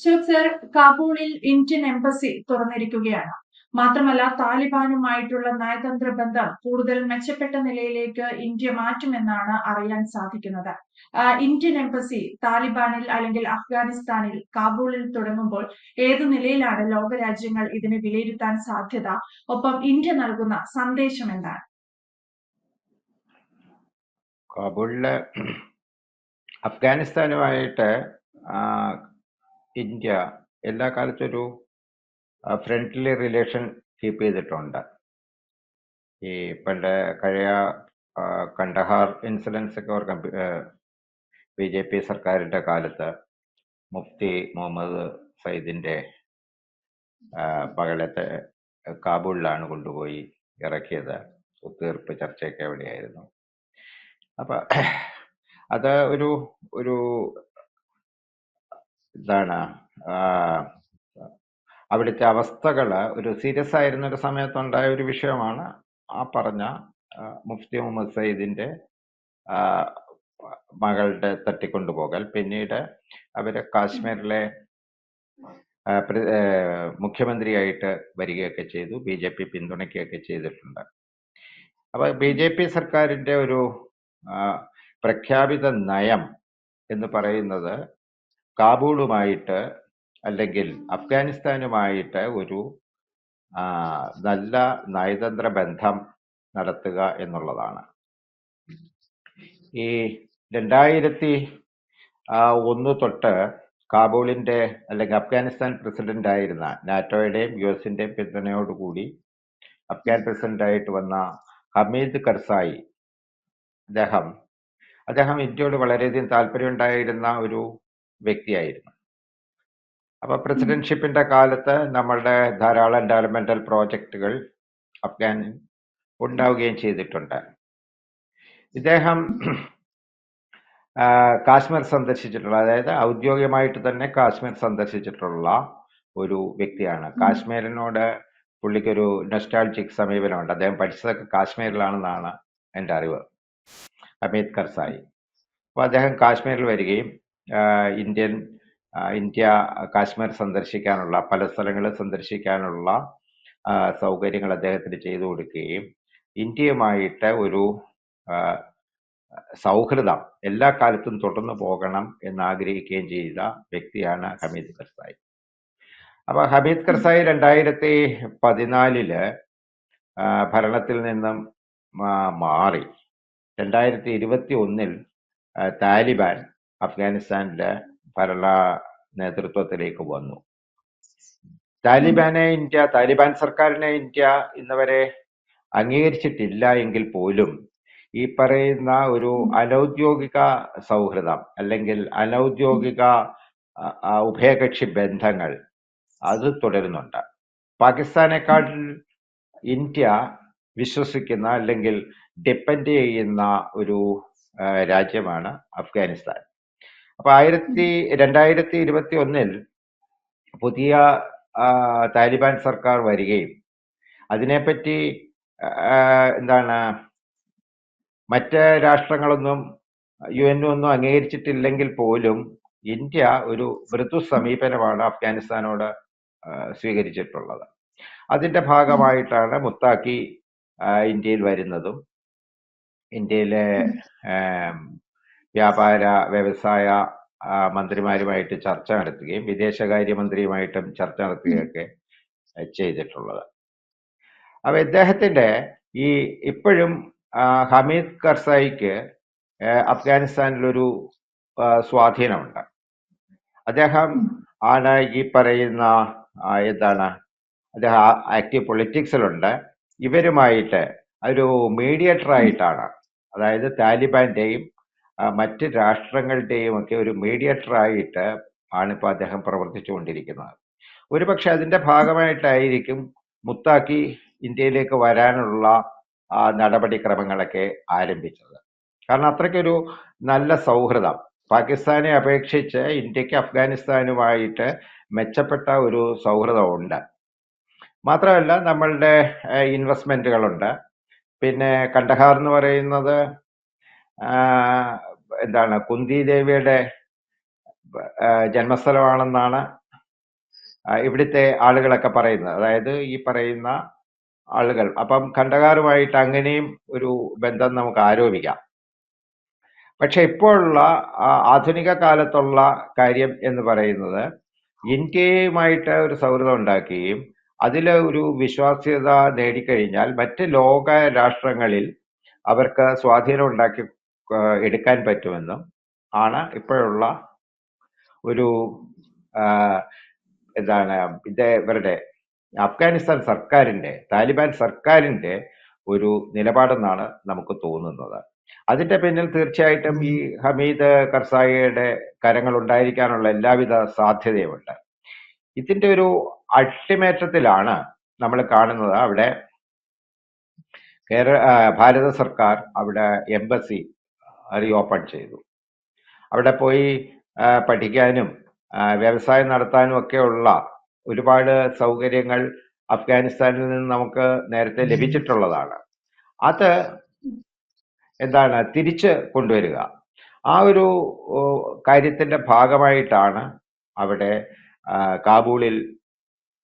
അശോക് കാബൂളിൽ Indian embassy തുറന്നിരിക്കുകയാണ്. മാത്രമല്ല താലിബാനുമായിട്ടുള്ള നയതന്ത്ര ബന്ധം കൂടുതൽ മെച്ചപ്പെട്ട നിലയിലേക്ക് ഇന്ത്യ മാറ്റുമെന്നാണ് അറിയാൻ സാധിക്കുന്നത്. ഇന്ത്യൻ എംബസി താലിബാനിൽ അല്ലെങ്കിൽ അഫ്ഗാനിസ്ഥാനിൽ കാബൂളിൽ തുടങ്ങുമ്പോൾ ഏത് നിലയിലാണ് ലോകരാജ്യങ്ങൾ ഇതിനെ വിലയിരുത്താൻ സാധ്യത? ഒപ്പം ഇന്ത്യ നൽകുന്ന സന്ദേശം എന്താണ്? കാബൂളിലെ അഫ്ഗാനിസ്ഥാനുമായിട്ട് ഇന്ത്യ എല്ലാ കാലത്തും ഒരു ഫ്രണ്ട്ലി റിലേഷൻ കീപ്പ് ചെയ്തിട്ടുണ്ട്. ഈ പണ്ട് കഴിയ കണ്ടഹാർ ഇൻസിഡൻസ് ഒക്കെ ഓർക്കാം ബി ജെ പി സർക്കാരിന്റെ കാലത്ത് മുഫ്തി മുഹമ്മദ് സയ്യിദിന്റെ പകലത്തെ കാബൂളിലാണ് കൊണ്ടുപോയി ഇറക്കിയത്. ഒത്തുതീർപ്പ് ചർച്ചയൊക്കെ എവിടെയായിരുന്നു. അപ്പം അത് ഒരു ഒരു ആ, അവിടുത്തെ അവസ്ഥകൾ ഒരു സീരിയസ് ആയിരുന്ന ഒരു സമയത്തുണ്ടായ ഒരു വിഷയമാണ് ആ പറഞ്ഞ മുഫ്തി മുഹമ്മദ് സയ്യിദിന്റെ മകളുടെ തട്ടിക്കൊണ്ടുപോകൽ. പിന്നീട് അവർ കാശ്മീരിലെ മുഖ്യമന്ത്രിയായിട്ട് വരികയൊക്കെ ചെയ്തു. ബി ജെ പി പിന്തുണയ്ക്കുകയൊക്കെ ചെയ്തിട്ടുണ്ട്. അപ്പൊ ബി ജെ പി സർക്കാരിന്റെ ഒരു പ്രഖ്യാപിത നയം എന്ന് പറയുന്നത് കാബൂളുമായിട്ട് അല്ലെങ്കിൽ അഫ്ഗാനിസ്ഥാനുമായിട്ട് ഒരു നല്ല നയതന്ത്ര ബന്ധം നടത്തുക എന്നുള്ളതാണ്. ഈ രണ്ടായിരത്തി ഒന്ന് തൊട്ട് കാബൂളിന്റെ അല്ലെങ്കിൽ അഫ്ഗാനിസ്ഥാൻ പ്രസിഡന്റ് ആയിരുന്ന നാറ്റോയുടെയും യു എസിന്റെയും പിന്തുണയോടുകൂടി അഫ്ഗാൻ പ്രസിഡന്റ് ആയിട്ട് വന്ന ഹമീദ് കർസായി അദ്ദേഹം അദ്ദേഹം ഇന്ത്യയോട് വളരെയധികം താല്പര്യമുണ്ടായിരുന്ന ഒരു വ്യക്തിയായിരുന്നു. അപ്പൊ പ്രസിഡൻഷിപ്പിന്റെ കാലത്ത് നമ്മളുടെ ധാരാളം ഡെവലപ്മെന്റൽ പ്രോജക്റ്റുകൾ അഫ്ഗാൻ ഉണ്ടാവുകയും ചെയ്തിട്ടുണ്ട്. ഇദ്ദേഹം കാശ്മീർ സന്ദർശിച്ചിട്ടുള്ള അതായത് ഔദ്യോഗികമായിട്ട് തന്നെ കാശ്മീർ സന്ദർശിച്ചിട്ടുള്ള ഒരു വ്യക്തിയാണ്. കാശ്മീരിനോട് പുള്ളിക്കൊരു നെസ്റ്റാൾജിക് സമീപനമുണ്ട്. അദ്ദേഹം പഠിച്ചതൊക്കെ കാശ്മീരിലാണെന്നാണ് എന്റെ അറിവ്. അമീത് കർസായി അപ്പോൾ അദ്ദേഹം കാശ്മീരിൽ വരികയും ഇന്ത്യൻ ഇന്ത്യ കാശ്മീർ സന്ദർശിക്കാനുള്ള പല സ്ഥലങ്ങൾ സന്ദർശിക്കാനുള്ള സൗകര്യങ്ങൾ അദ്ദേഹത്തിന് ചെയ്തു കൊടുക്കുകയും ഇന്ത്യയുമായിട്ട് ഒരു സൗഹൃദം എല്ലാ കാലത്തും തുടർന്നു പോകണം എന്ന് ആഗ്രഹിക്കുകയും ചെയ്ത വ്യക്തിയാണ് ഹമീദ് കർസായി അപ്പൊ ഹമീദ് കർസായി രണ്ടായിരത്തി പതിനാലിൽ ഭരണത്തിൽ നിന്നും മാറി. രണ്ടായിരത്തി ഇരുപത്തി ഒന്നിൽ താലിബാൻ അഫ്ഗാനിസ്ഥാനിലെ ഭരണ നേതൃത്വത്തിലേക്ക് വന്നു. താലിബാനെ ഇന്ത്യ താലിബാൻ സർക്കാരിനെ ഇന്ത്യ ഇന്നവരെ അംഗീകരിച്ചിട്ടില്ല എങ്കിൽ പോലും ഈ പറയുന്ന ഒരു അനൗദ്യോഗിക സൗഹൃദം അല്ലെങ്കിൽ അനൗദ്യോഗിക ഉഭയകക്ഷി ബന്ധങ്ങൾ അത് തുടരുന്നുണ്ട്. പാകിസ്ഥാനേക്കാൾ ഇന്ത്യ വിശ്വസിക്കുന്ന അല്ലെങ്കിൽ ഡിപ്പെൻഡ് ചെയ്യുന്ന ഒരു രാജ്യമാണ് അഫ്ഗാനിസ്ഥാൻ. അപ്പൊ ആയിരത്തി രണ്ടായിരത്തി ഇരുപത്തി ഒന്നിൽ പുതിയ താലിബാൻ സർക്കാർ വരികയും അതിനെപ്പറ്റി എന്താണ് മറ്റ് രാഷ്ട്രങ്ങളൊന്നും യു എൻ ഒന്നും അംഗീകരിച്ചിട്ടില്ലെങ്കിൽ പോലും ഇന്ത്യ ഒരു മൃദു സമീപനമാണ് അഫ്ഗാനിസ്ഥാനോട് സ്വീകരിച്ചിട്ടുള്ളത്. അതിന്റെ ഭാഗമായിട്ടാണ് മുത്താക്കി ഇന്ത്യയിൽ വരുന്നതും. ഇന്ത്യയിലെ വ്യാപാര വ്യവസായ മന്ത്രിമാരുമായിട്ട് ചർച്ച നടത്തുകയും വിദേശകാര്യമന്ത്രിയുമായിട്ടും ചർച്ച നടത്തുകയൊക്കെ ചെയ്തിട്ടുള്ളത്. അപ്പൊ ഇദ്ദേഹത്തിന്റെ ഈ ഇപ്പോഴും ഹമീദ് കർസായിക്ക് അഫ്ഗാനിസ്ഥാനിലൊരു സ്വാധീനമുണ്ട്. അദ്ദേഹം ആണ് ഈ പറയുന്ന എന്താണ് അദ്ദേഹം ആക്റ്റീവ് പൊളിറ്റിക്സിലുണ്ട്. ഇവരുമായിട്ട് ഒരു മീഡിയേറ്റർ ആയിട്ടാണ് അതായത് താലിബാന്റെയും മറ്റ് രാഷ്ട്രങ്ങളുടെയും ഒക്കെ ഒരു മീഡിയേറ്ററായിട്ട് ആണ് ഇപ്പോൾ അദ്ദേഹം പ്രവർത്തിച്ചുകൊണ്ടിരിക്കുന്നത്. ഒരുപക്ഷെ അതിന്റെ ഭാഗമായിട്ടായിരിക്കും മുത്താക്കി ഇന്ത്യയിലേക്ക് വരാനുള്ള നടപടിക്രമങ്ങളൊക്കെ ആരംഭിച്ചത്. കാരണം അത്രയ്ക്കൊരു നല്ല സൗഹൃദം. പാകിസ്ഥാനെ അപേക്ഷിച്ച് ഇന്ത്യയ്ക്ക് അഫ്ഗാനിസ്ഥാനുമായിട്ട് മെച്ചപ്പെട്ട ഒരു സൗഹൃദമുണ്ട്. മാത്രമല്ല നമ്മളുടെ ഇൻവെസ്റ്റ്മെന്റുകളുണ്ട് പിന്നെ കണ്ടഹാർ എന്ന് പറയുന്നത് എന്താണ് കുന്തി ദേവിയുടെ ജന്മസ്ഥലമാണെന്നാണ് ഇവിടുത്തെ ആളുകളൊക്കെ പറയുന്നത്. അതായത് ഈ പറയുന്ന ആളുകൾ. അപ്പം ഖണ്ഡകാറുമായിട്ട് അങ്ങനെയും ഒരു ബന്ധം നമുക്ക് ആരോപിക്കാം. പക്ഷെ ഇപ്പോഴുള്ള ആധുനിക കാലത്തുള്ള കാര്യം എന്ന് പറയുന്നത് ഇന്ത്യയുമായിട്ട് ഒരു സൗഹൃദം ഉണ്ടാക്കുകയും അതിൽ ഒരു വിശ്വാസ്യത നേടിക്കഴിഞ്ഞാൽ മറ്റ് ലോക രാഷ്ട്രങ്ങളിൽ അവർക്ക് സ്വാധീനം ഉണ്ടാക്കി എടുക്കാൻ പറ്റുമെന്നും ആണ് ഇപ്പോഴുള്ള ഒരു എന്താണ് ഇത് ഇവരുടെ അഫ്ഗാനിസ്ഥാൻ സർക്കാരിന്റെ താലിബാൻ സർക്കാരിന്റെ ഒരു നിലപാടെന്നാണ് നമുക്ക് തോന്നുന്നത്. അതിന്റെ പിന്നിൽ തീർച്ചയായിട്ടും ഈ ഹമീദ് കർസായിയുടെ കരങ്ങൾ ഉണ്ടായിരിക്കാനുള്ള എല്ലാവിധ സാധ്യതയുമുണ്ട്. ഇതിന്റെ ഒരു അട്ടിമേറ്റത്തിലാണ് നമ്മൾ കാണുന്നത് അവിടെ കേരള ഭാരത സർക്കാർ അവിടെ എംബസി റീഓപ്പൺ ചെയ്തു. അവിടെ പോയി പഠിക്കാനും വ്യവസായം നടത്താനും ഒക്കെയുള്ള ഒരുപാട് സൗകര്യങ്ങൾ അഫ്ഗാനിസ്ഥാനിൽ നിന്ന് നമുക്ക് നേരത്തെ ലഭിച്ചിട്ടുള്ളതാണ്. അത് എന്താണ്? തിരിച്ച് കൊണ്ടുവരിക. ആ ഒരു കാര്യത്തിന്റെ ഭാഗമായിട്ടാണ് അവിടെ കാബൂളിൽ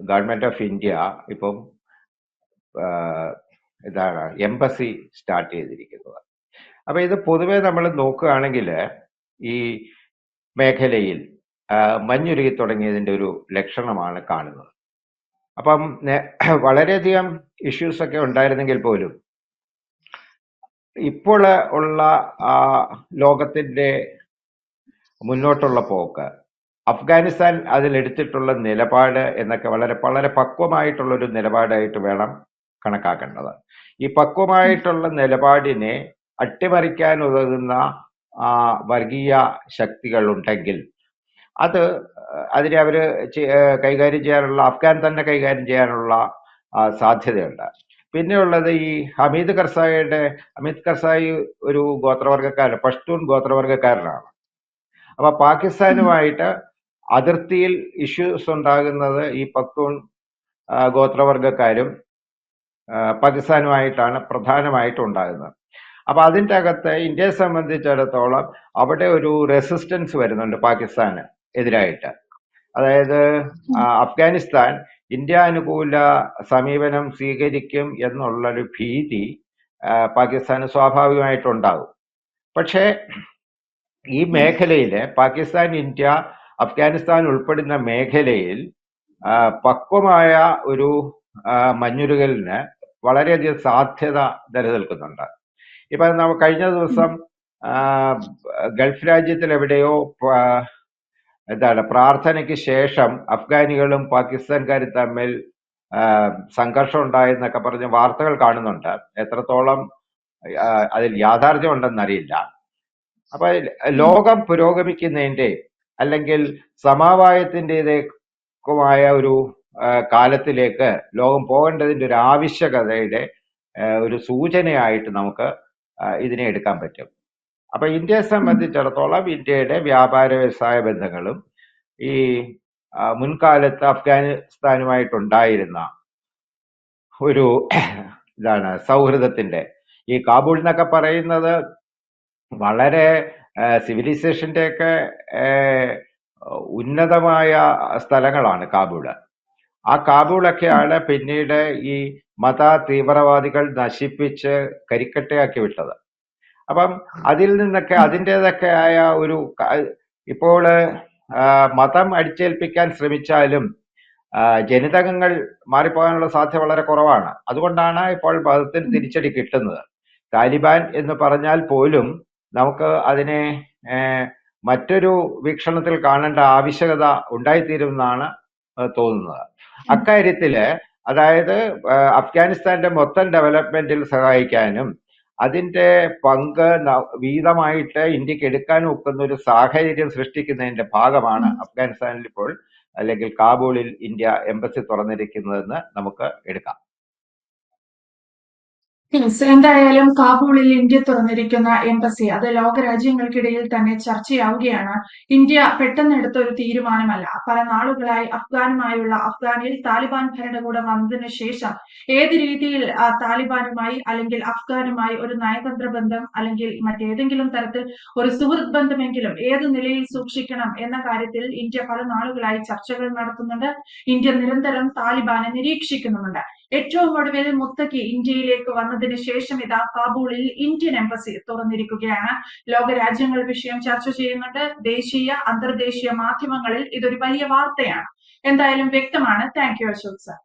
ഗവൺമെന്റ് ഓഫ് ഇന്ത്യ ഇപ്പം എന്താണ് എംബസി സ്റ്റാർട്ട് ചെയ്തിരിക്കുന്നത്. അപ്പൊ ഇത് പൊതുവെ നമ്മൾ നോക്കുകയാണെങ്കിൽ ഈ മേഖലയിൽ മഞ്ഞുരുകി തുടങ്ങിയതിന്റെ ഒരു ലക്ഷണമാണ് കാണുന്നത്. അപ്പം വളരെയധികം ഇഷ്യൂസ് ഒക്കെ ഉണ്ടായിരുന്നെങ്കിൽ പോലും ഇപ്പോൾ ഉള്ള ആ, ലോകത്തിന്റെ മുന്നോട്ടുള്ള പോക്ക് അഫ്ഗാനിസ്ഥാൻ അതിലെടുത്തിട്ടുള്ള നിലപാട് എന്നൊക്കെ വളരെ വളരെ പക്വമായിട്ടുള്ള ഒരു നിലപാടായിട്ട് വേണം കണക്കാക്കേണ്ടത്. ഈ പക്വമായിട്ടുള്ള നിലപാടിനെ അട്ടിമറിക്കാൻ ഉതകുന്ന വർഗീയ ശക്തികൾ ഉണ്ടെങ്കിൽ അത് അതിനെ അവർ കൈകാര്യം ചെയ്യാനുള്ള അഫ്ഗാൻ തന്നെ കൈകാര്യം ചെയ്യാനുള്ള സാധ്യതയുണ്ട്. പിന്നെയുള്ളത് ഈ ഹമീദ് കർസായിയുടെ ഹമീദ് കർസായി ഒരു ഗോത്രവർഗക്കാരൻ പഷ്തൂൺ ഗോത്രവർഗക്കാരനാണ് അപ്പൊ പാകിസ്ഥാനുമായിട്ട് അതിർത്തിയിൽ ഇഷ്യൂസ് ഉണ്ടാകുന്നത് ഈ പത്തൂൺ ഗോത്രവർഗക്കാരും പാകിസ്ഥാനുമായിട്ടാണ് പ്രധാനമായിട്ടും ഉണ്ടാകുന്നത്. അപ്പൊ അതിന്റെ അകത്ത് ഇന്ത്യയെ സംബന്ധിച്ചിടത്തോളം അവിടെ ഒരു റെസിസ്റ്റൻസ് വരുന്നുണ്ട് പാകിസ്ഥാന് എതിരായിട്ട്. അതായത് അഫ്ഗാനിസ്ഥാൻ ഇന്ത്യ അനുകൂല സമീപനം സ്വീകരിക്കും എന്നുള്ളൊരു ഭീതി പാകിസ്ഥാന് സ്വാഭാവികമായിട്ടുണ്ടാകും പക്ഷേ ഈ മേഖലയിലെ പാകിസ്ഥാൻ ഇന്ത്യ അഫ്ഗാനിസ്ഥാൻ ഉൾപ്പെടുന്ന മേഖലയിൽ പക്വമായ ഒരു മഞ്ഞുരുകലിന് വളരെയധികം സാധ്യത നിലനിൽക്കുന്നുണ്ട്. ഇപ്പൊ നമ്മ കഴിഞ്ഞ ദിവസം ഗൾഫ് രാജ്യത്തിൽ എവിടെയോ എന്താണ് പ്രാർത്ഥനയ്ക്ക് ശേഷം അഫ്ഗാനികളും പാകിസ്ഥാൻകാരും തമ്മിൽ സംഘർഷം ഉണ്ടായെന്നൊക്കെ പറഞ്ഞ് വാർത്തകൾ കാണുന്നുണ്ട്. എത്രത്തോളം അതിൽ യാഥാർത്ഥ്യം ഉണ്ടെന്നറിയില്ല അപ്പൊ ലോകം പുരോഗമിക്കുന്നതിന്റെ അല്ലെങ്കിൽ സമവായത്തിന്റെതേക്കുമായ ഒരു കാലത്തിലേക്ക് ലോകം പോകേണ്ടതിന്റെ ഒരു ആവശ്യകതയുടെ ഒരു സൂചനയായിട്ട് നമുക്ക് ഇതിനെ എടുക്കാൻ പറ്റും. അപ്പൊ ഇന്ത്യയെ സംബന്ധിച്ചിടത്തോളം ഇന്ത്യയുടെ വ്യാപാര വ്യവസായ ബന്ധങ്ങളും ഈ മുൻകാലത്ത് അഫ്ഗാനിസ്ഥാനുമായിട്ടുണ്ടായിരുന്ന ഒരു ഇതാണ് സൗഹൃദത്തിന്റെ ഈ കാബൂൾ എന്നൊക്കെ പറയുന്നത് വളരെ സിവിലൈസേഷന്റെ ഒക്കെ ഉന്നതമായ സ്ഥലങ്ങളാണ് കാബൂൾ. ആ കാബൂളൊക്കെയാണ് പിന്നീട് ഈ മത തീവ്രവാദികൾ നശിപ്പിച്ച് കരിക്കട്ടയാക്കി വിട്ടത്. അപ്പം അതിൽ നിന്നൊക്കെ അതിന്റെതൊക്കെ ആയ ഒരു ഇപ്പോൾ മതം അടിച്ചേൽപ്പിക്കാൻ ശ്രമിച്ചാലും ജനിതകങ്ങൾ മാറിപ്പോകാനുള്ള സാധ്യത വളരെ കുറവാണ്. അതുകൊണ്ടാണ് ഇപ്പോൾ മതത്തിന് തിരിച്ചടി കിട്ടുന്നത്. താലിബാൻ എന്ന് പറഞ്ഞാൽ പോലും നമുക്ക് അതിനെ മറ്റൊരു വീക്ഷണത്തിൽ കാണേണ്ട ആവശ്യകത ഉണ്ടായിത്തീരുമെന്നാണ് തോന്നുന്നത്. അക്കാര്യത്തിൽ അതായത് അഫ്ഗാനിസ്ഥാന്റെ മൊത്തം ഡെവലപ്മെന്റിൽ സഹായിക്കാനും അതിന്റെ പങ്ക് വീതമായിട്ട് ഇന്ത്യയ്ക്ക് എടുക്കാൻ ഒക്കുന്ന ഒരു സാഹചര്യം സൃഷ്ടിക്കുന്നതിന്റെ ഭാഗമാണ് അഫ്ഗാനിസ്ഥാനിൽ ഇപ്പോൾ അല്ലെങ്കിൽ കാബൂളിൽ ഇന്ത്യ എംബസി തുറന്നിരിക്കുന്നതെന്ന് നമുക്ക് എടുക്കാം. എന്തായാലും കാബൂളിൽ ഇന്ത്യ തുറന്നിരിക്കുന്ന എംബസി അത് ലോകരാജ്യങ്ങൾക്കിടയിൽ തന്നെ ചർച്ചയാവുകയാണ്. ഇന്ത്യ പെട്ടെന്ന് എടുത്ത ഒരു തീരുമാനമല്ല. പല നാളുകളായി അഫ്ഗാനുമായുള്ള അഫ്ഗാനിൽ താലിബാൻ ഭരണകൂടം വന്നതിന് ശേഷം ഏത് രീതിയിൽ താലിബാനുമായി അല്ലെങ്കിൽ അഫ്ഗാനുമായി ഒരു നയതന്ത്ര ബന്ധം അല്ലെങ്കിൽ മറ്റേതെങ്കിലും തരത്തിൽ ഒരു സുഹൃത് ബന്ധമെങ്കിലും ഏത് നിലയിൽ സൂക്ഷിക്കണം എന്ന കാര്യത്തിൽ ഇന്ത്യ പല നാളുകളായി ചർച്ചകൾ നടത്തുന്നുണ്ട്. ഇന്ത്യ നിരന്തരം താലിബാനെ നിരീക്ഷിക്കുന്നുമുണ്ട്. ഏറ്റവും ഒടുവിൽ മുത്തക്കി ഇന്ത്യയിലേക്ക് വന്നതിന് ശേഷം ഇതാ കാബൂളിൽ ഇന്ത്യൻ എംബസി തുറന്നിരിക്കുകയാണ്. ലോകരാജ്യങ്ങൾ വിഷയം ചർച്ച ചെയ്യുന്നുണ്ട്. ദേശീയ അന്തർദേശീയ മാധ്യമങ്ങളിൽ ഇതൊരു വലിയ വാർത്തയാണ്. എന്തായാലും വ്യക്തമാണ്. Thank you Ashok sir